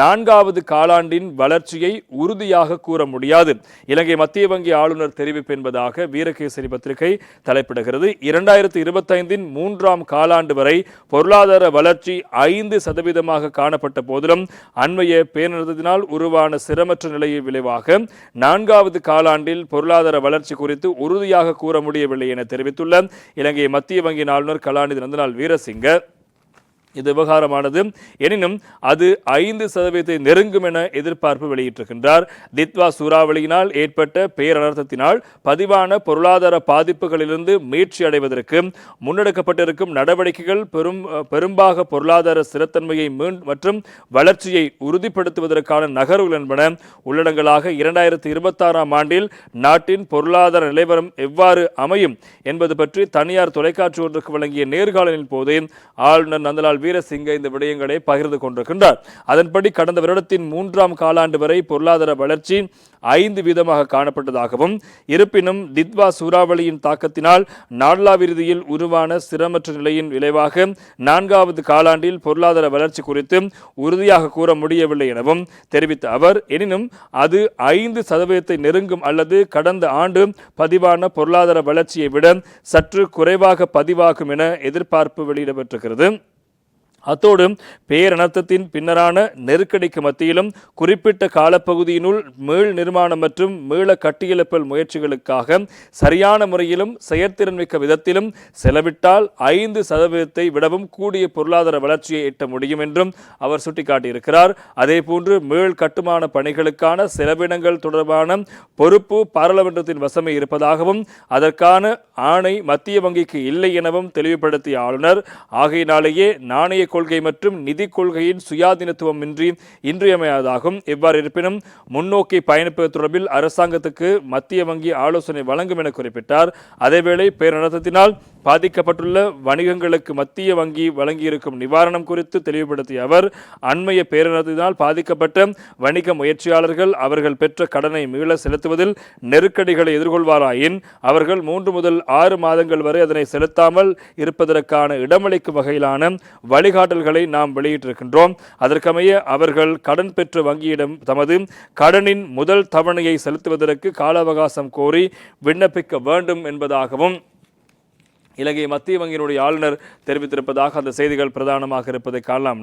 நான்காவது காலாண்டின் வளர்ச்சியை உறுதியாக கூற முடியாது. இலங்கை மத்திய வங்கி ஆளுநர் தெரிவிப்பு என்பதாக வீரகேசரி பத்திரிகை தலைப்பிடுகிறது. இரண்டாயிரத்தி இருபத்தைந்தின் மூன்றாம் காலாண்டு வரை பொருளாதார வளர்ச்சி ஐந்து சதவீதமாக காணப்பட்ட போதிலும் அண்மைய பேரினத்தினால் உருவான சிரமற்ற நிலையை விளைவாக நான்காவது காலாண்டில் பொருளாதார வளர்ச்சி குறித்து உறுதியாக கூற முடியவில்லை என தெரிவித்துள்ள இலங்கை மத்திய வங்கியின் ஆளுநர் கலாநிதி நந்தலால் வீரசிங்க. இது விவகாரமானது. எனினும் அது ஐந்து சதவீதத்தை நெருங்கும் என எதிர்பார்ப்பு வெளியிட்டிருக்கின்றார். தித்வா சூறாவளியினால் ஏற்பட்ட பேரனர்த்தத்தினால் பதிவான பொருளாதார பாதிப்புகளிலிருந்து மீட்சி அடைவதற்கு முன்னெடுக்கப்பட்டிருக்கும் நடவடிக்கைகள் பெரும் பெரும்பாக பொருளாதார ஸ்திரத்தன்மையை மீண் மற்றும் வளர்ச்சியை உறுதிப்படுத்துவதற்கான நகர்வுகள் என்பன உள்ளடங்களாக இரண்டாயிரத்தி இருபத்தாறாம் ஆண்டில் நாட்டின் பொருளாதார நிலைவரம் எவ்வாறு அமையும் என்பது பற்றி தனியார் தொலைக்காட்சி ஒன்றுக்கு வழங்கிய நேர்காணலின் போதே ஆளுநர் நந்தலால் வீரசிங்க இந்த விடயங்களை பகிர்ந்து கொண்டிருக்கின்றார். அதன்படி கடந்த வருடத்தின் மூன்றாம் காலாண்டு வரை பொருளாதார வளர்ச்சி ஐந்து வீதமாக காணப்பட்டதாகவும் இருப்பினும் தித்வா சூறாவளியின் தாக்கத்தினால் நாடளாவிருதியில் உருவான சிரமற்ற நிலையின் விளைவாக நான்காவது காலாண்டில் பொருளாதார வளர்ச்சி குறித்து உறுதியாக கூற முடியவில்லை எனவும் தெரிவித்த அவர் எனினும் அது ஐந்து சதவீதத்தை நெருங்கும் அல்லது கடந்த ஆண்டு பதிவான பொருளாதார வளர்ச்சியை விட சற்று குறைவாக பதிவாகும் என எதிர்பார்ப்பு வெளியிடப்பட்டிருக்கிறது. அத்தோடு பேரணர்த்தத்தின் பின்னரான நெருக்கடிக்கு மத்தியிலும் குறிப்பிட்ட காலப்பகுதியினுள் மீள் நிர்மாணம் மற்றும் மீள கட்டியெழுப்பல் முயற்சிகளுக்காக சரியான முறையிலும் செயற்திறன்மிக்க விதத்திலும் செலவிட்டால் ஐந்து சதவீதத்தை விடவும் கூடிய பொருளாதார வளர்ச்சியை எட்ட முடியும் என்றும் அவர் சுட்டிக்காட்டியிருக்கிறார். அதேபோன்று மீள் கட்டுமான பணிகளுக்கான செலவினங்கள் தொடர்பான பொறுப்பு பாராளுமன்றத்தின் வசமே இருப்பதாகவும் அதற்கான ஆணை மத்திய வங்கிக்கு இல்லை எனவும் தெளிவுபடுத்திய ஆளுநர். ஆகையினாலேயே நாணய கொள்கை மற்றும் நிதி கொள்கையின் சுயாதீனத்துவமின்றி இன்றியமையாததாகும். எவ்வாறு இருப்பினும் முன்னோக்கி பயணிப்பது தொடர்பில் அரசாங்கத்துக்கு மத்திய வங்கி ஆலோசனை வழங்கும் என குறிப்பிட்டார். அதேவேளை பேரணத்தினால் பாதிக்கப்பட்டுள்ள வணிகங்களுக்கு மத்திய வங்கி வழங்கியிருக்கும் நிவாரணம் குறித்து தெளிவுபடுத்திய அவர் அண்மைய பேரினத்தினால் பாதிக்கப்பட்ட வணிக முயற்சியாளர்கள் அவர்கள் பெற்ற கடனை மீள செலுத்துவதில் நெருக்கடிகளை எதிர்கொள்வாராயின் அவர்கள் மூன்று முதல் ஆறு மாதங்கள் வரை அதனை செலுத்தாமல் இருப்பதற்கான இடமளிக்கும் வகையிலான வழிகாட்டல்களை நாம் வெளியிட்டிருக்கின்றோம். அதற்கமைய அவர்கள் கடன் பெற்ற வங்கியிடம் தமது கடனின் முதல் தவணையை செலுத்துவதற்கு கால அவகாசம் கோரி விண்ணப்பிக்க வேண்டும் என்பதாகவும் இலங்கை மத்திய வங்கியினுடைய ஆளுநர் தெரிவித்திருப்பதாக அந்த செய்திகள் பிரதானமாக இருப்பதை காணலாம்.